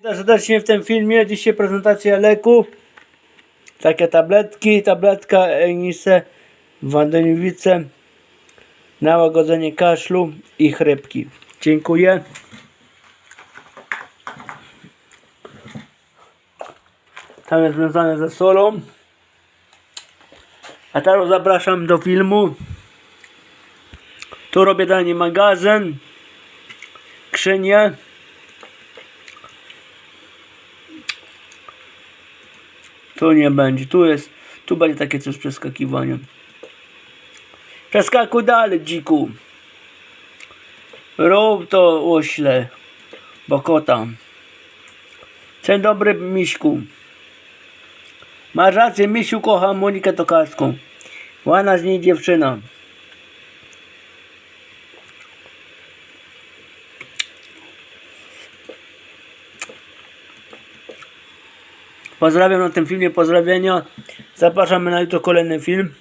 Witam serdecznie w tym filmie. Dzisiaj prezentacja leku. Takie tabletki. Tabletka Enise Wandeniwice na łagodzenie kaszlu i chrypki. Dziękuję. Tam jest związane ze solą. A teraz zapraszam do filmu. Tu robię danie magazyn. Krzynie. Tu nie będzie. Tu jest. Tu będzie takie coś przeskakiwanie. Przeskakuj dalej, dziku. Rób to ośle. Bokota. Dzień dobry, Miśku. Masz rację, Misiu kocha Monikę Tokarską. Ładna z niej dziewczyna. Pozdrawiam na tym filmie, pozdrowienia. Zapraszamy na jutro kolejny film.